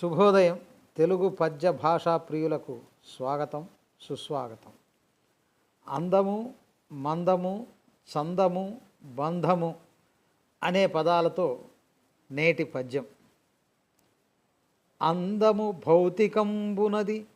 శుభోదయం. తెలుగు పద్య భాషా ప్రియులకు స్వాగతం సుస్వాగతం. అందము మందము చందము బంధము అనే పదాలతో నేటి పద్యం. అందము భౌతికంబునది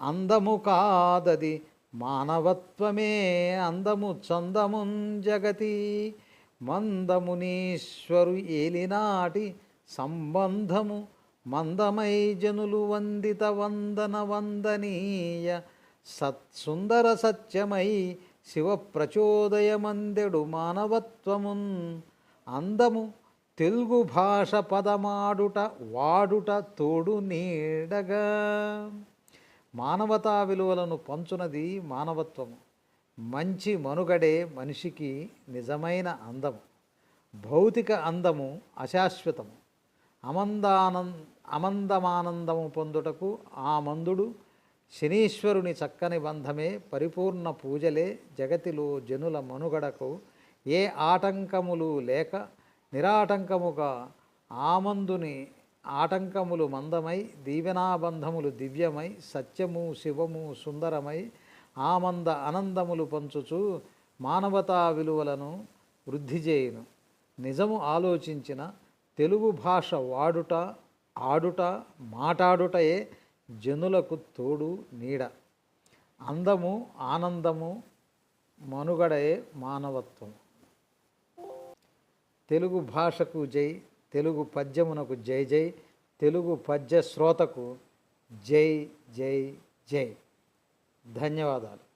అందము కాదది మానవత్వమే అందము చందమున్ జగతి. మందమునీశ్వరు ఏలినాటి సంబంధము మందమై జనులు వందిత వందన వందనీయ సత్సుందర సత్యమై శివ ప్రచోదయమందెడు మానవత్వమున్ అందము తెలుగు భాష పదమాడుట వాడుట తోడు నీడగా. మానవతా విలువలను పంచునది మానవత్వము. మంచి మనుగడే మనిషికి నిజమైన అందము. భౌతిక అందము అశాశ్వతము. అమందానం అమందమానందము పొందుటకు ఆ మందుడు శనీశ్వరుని చక్కని బంధమే పరిపూర్ణ పూజలే జగతిలో జనుల మనుగడకు ఏ ఆటంకములు లేక నిరాటంకముగా ఆమందుని ఆటంకములు మందమై దీవెనాబంధములు దివ్యమై సత్యము శివము సుందరమై ఆమంద ఆనందములు పంచుచు మానవతా విలువలను వృద్ధి చేయును. నిజము ఆలోచించిన తెలుగు భాష వాడుట ఆడుట మాటాడుటయే జనులకు తోడు నీడ. అందము ఆనందము మనుగడయే మానవత్వం. తెలుగు భాషకు జై తెలుగు పద్యమునకు జై జై తెలుగు పద్య శ్రోతకు జై జై జై. ధన్యవాదాలు.